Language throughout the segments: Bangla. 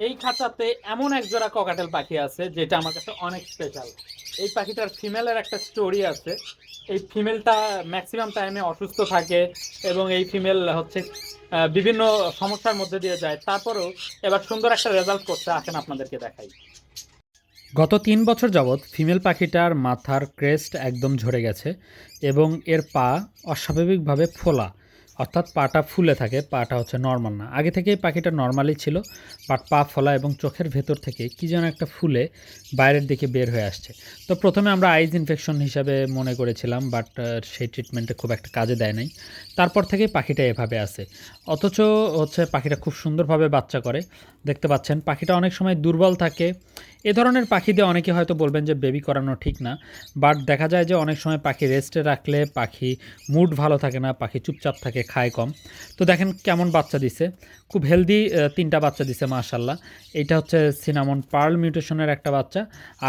এই খাঁচাতে এমন এক জোড়া ককাটেল পাখি আছে, যেটা আমার কাছে অনেক স্পেশাল এই পাখিটার ফিমেলের একটা স্টোরি আছে। এই ফিমেলটা ম্যাক্সিমাম টাইমে অসুস্থ থাকে এবং এই ফিমেল হচ্ছে বিভিন্ন সমস্যার মধ্যে দিয়ে যায়। তারপরেও এবার সুন্দর একটা রেজাল্ট করতে আসেন আপনাদেরকে দেখাই। গত তিন বছর যাবৎ ফিমেল পাখিটার মাথার ক্রেস্ট একদম ঝরে গেছে এবং এর পা অস্বাভাবিকভাবে ফোলা। অর্থাৎ পাটা ফুলে থাকে, পাটা হচ্ছে নর্মাল না। আগে থেকেই পাখিটা নর্মালি ছিল, বাট পা ফলা এবং চোখের ভেতর থেকে কী যেন একটা ফুলে বাইরের দিকে বের হয়ে আসছে। তো প্রথমে আমরা আইজ ইনফেকশন হিসাবে মনে করেছিলাম, বাট সেই ট্রিটমেন্টে খুব একটা কাজে দেয় নাই। তারপর থেকে পাখিটা এভাবে আছে। অথচ হচ্ছে পাখিটা খুব সুন্দরভাবে বাচ্চা করে। দেখতে পাচ্ছেন, পাখিটা অনেক সময় দুর্বল থাকে এ ধরনের পাখি দিয়ে অনেকে হয়তো বলবেন যে বেবি করানো ঠিক না, বাট দেখা যায় যে অনেক সময় পাখি রেস্টে রাখলে পাখি মুড ভালো থাকে না, পাখি চুপচাপ থাকে, খায় কম। তো দেখেন কেমন বাচ্চা দিছে, খুব হেলদি তিনটা বাচ্চা দিছে মাশাল্লাহ এটা হচ্ছে সিনামন পার্ল মিউটেশনের একটা বাচ্চা,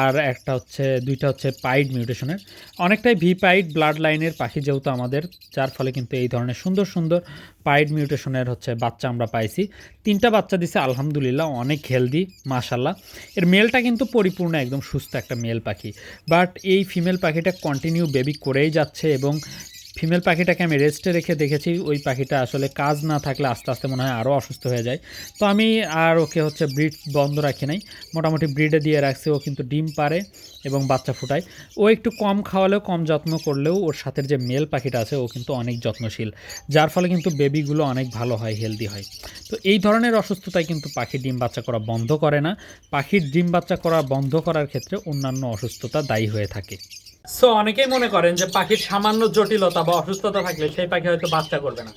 আর একটা হচ্ছে, দুইটা হচ্ছে পাইড মিউটেশনের অনেকটাই ভি পাইড ব্লাড লাইনের পাখি যেহেতু আমাদের, যার ফলে কিন্তু এই ধরনের সুন্দর সুন্দর পাইড মিউটেশনের হচ্ছে বাচ্চা আমরা পাইছি। তিনটা বাচ্চা দিছে, আলহামদুলিল্লাহ, অনেক হেলদি মাশাল্লাহ এর মেলটা কিন্তু পরিপূর্ণ একদম সুস্থ একটা মেল পাখি। বাট এই ফিমেল পাখিটা কন্টিনিউ বেবি করেই যাচ্ছে এবং ফিমেল পাখিটাকে আমি রেস্টে রেখে দেখেছি। ওই পাখিটা আসলে কাজ না থাকলে আস্তে আস্তে মনে হয় আরও অসুস্থ হয়ে যায়। তো আমি আর ওকে হচ্ছে ব্রিড বন্ধ রাখি নাই। মোটামুটি ব্রিডে দিয়ে রাখছি। ও কিন্তু ডিম পারে এবং বাচ্চা ফুটায়। ও একটু কম খাওয়ালেও, কম যত্ন করলেও ওর সাথে যে মেল পাখিটা আছে, ও কিন্তু অনেক যত্নশীল। যার ফলে কিন্তু বেবিগুলো অনেক ভালো হয় হেলদি হয়। তো এই ধরনের অসুস্থতায় কিন্তু পাখি ডিম বাচ্চা করা বন্ধ করে না। পাখির ডিম বাচ্চা করা বন্ধ করার ক্ষেত্রে অন্যান্য অসুস্থতা দায়ী হয়ে থাকে। সো অনেকেই মনে করেন যে পাখির সামান্য জটিলতা বা অসুস্থতা থাকলে সেই পাখি হয়তো বাচ্চা করবে না।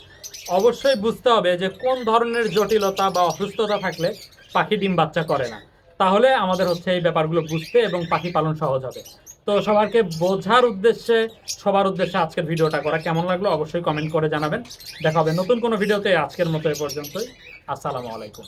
অবশ্যই বুঝতে হবে যে কোন ধরনের জটিলতা বা অসুস্থতা থাকলে পাখি ডিম বাচ্চা করে না। তাহলে আমাদের হচ্ছে এই ব্যাপারগুলো বুঝতে এবং পাখি পালন সহজ হবে। তো সবারকে বোঝার উদ্দেশ্যে, সবার উদ্দেশ্যে আজকের ভিডিওটা করা কেমন লাগল অবশ্যই কমেন্ট করে জানাবেন। দেখা হবে নতুন কোনো ভিডিওতে। আজকের মতো এ পর্যন্তই। আসসালামু আলাইকুম।